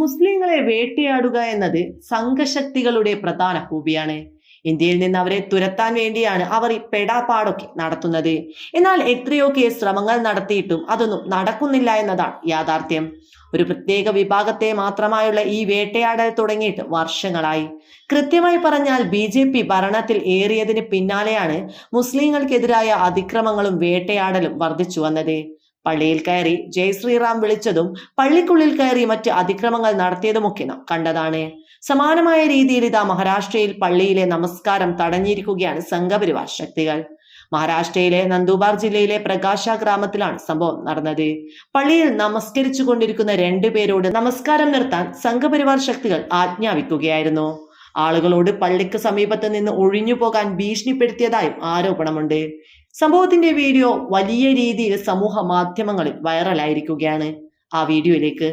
മുസ്ലിങ്ങളെ വേട്ടയാടുക എന്നത് സംഘശക്തികളുടെ പ്രധാന ഹോബിയാണ്. ഇന്ത്യയിൽ നിന്ന് അവരെ തുരത്താൻ വേണ്ടിയാണ് അവർ ഈ പെടാപ്പാടൊക്കെ നടത്തുന്നത്. എന്നാൽ എത്രയൊക്കെ ശ്രമങ്ങൾ നടത്തിയിട്ടും അതൊന്നും നടക്കുന്നില്ല എന്നതാണ് യാഥാർത്ഥ്യം. ഒരു പ്രത്യേക വിഭാഗത്തെ മാത്രമായുള്ള ഈ വേട്ടയാടൽ തുടങ്ങിയിട്ട് വർഷങ്ങളായി. കൃത്യമായി പറഞ്ഞാൽ ബി ജെ പി ഭരണത്തിൽ ഏറിയതിന് പിന്നാലെയാണ് മുസ്ലിങ്ങൾക്കെതിരായ അതിക്രമങ്ങളും വേട്ടയാടലും വർദ്ധിച്ചു വന്നത്. പള്ളിയിൽ കയറി ജയ് ശ്രീറാം വിളിച്ചതും പള്ളിക്കുള്ളിൽ കയറി മറ്റ് അതിക്രമങ്ങൾ നടത്തിയതുമൊക്കെ കണ്ടതാണ്. സമാനമായ രീതിയിൽ ഇതാ മഹാരാഷ്ട്രയിൽ പള്ളിയിലെ നമസ്കാരം തടഞ്ഞിരിക്കുകയാണ് സംഘപരിവാർ ശക്തികൾ. മഹാരാഷ്ട്രയിലെ നന്ദുബാർ ജില്ലയിലെ പ്രകാശ ഗ്രാമത്തിലാണ് സംഭവം നടന്നത്. പള്ളിയിൽ നമസ്കരിച്ചു കൊണ്ടിരിക്കുന്ന രണ്ടുപേരോട് നമസ്കാരം നിർത്താൻ സംഘപരിവാർ ശക്തികൾ ആജ്ഞാപിക്കുകയായിരുന്നു. ആളുകളോട് പള്ളിക്ക് സമീപത്ത് നിന്ന് ഒഴിഞ്ഞു പോകാൻ ഭീഷണിപ്പെടുത്തിയതായും ആരോപണമുണ്ട്. സംഭവത്തിന്റെ വീഡിയോ വലിയ രീതിയിൽ സമൂഹ മാധ്യമങ്ങളിൽ വൈറലായിരിക്കുകയാണ് ആ വീഡിയോയിലേക്ക്